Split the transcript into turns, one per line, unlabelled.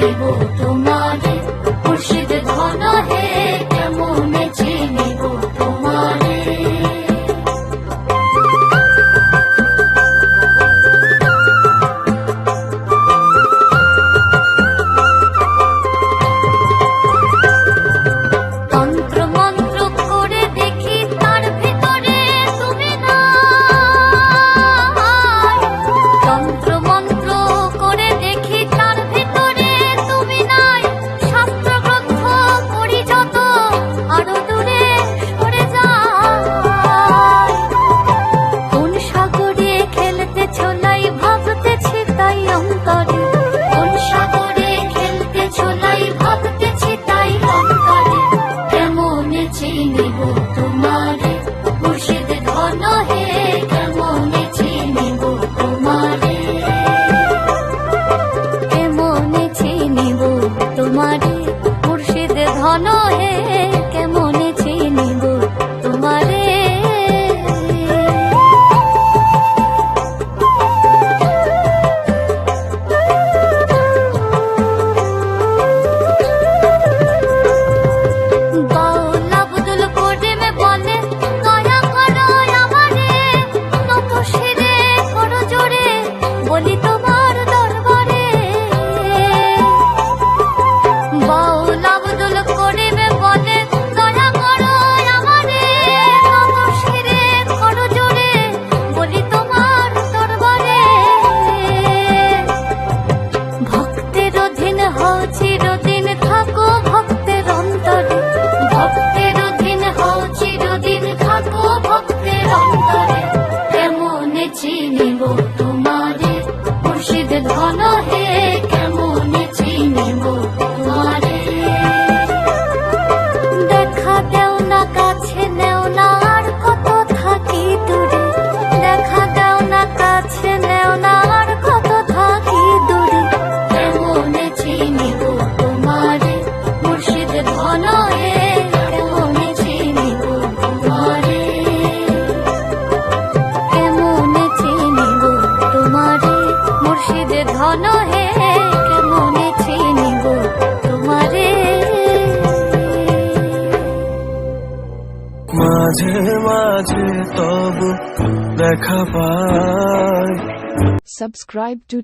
দেব তোমারে। খুশিদ ধন হে কেমন যে হে যে ধন হে কেমনে চিনিব তোমারে।
মাঝে মাঝে তব দেখা পাই।
Subscribe to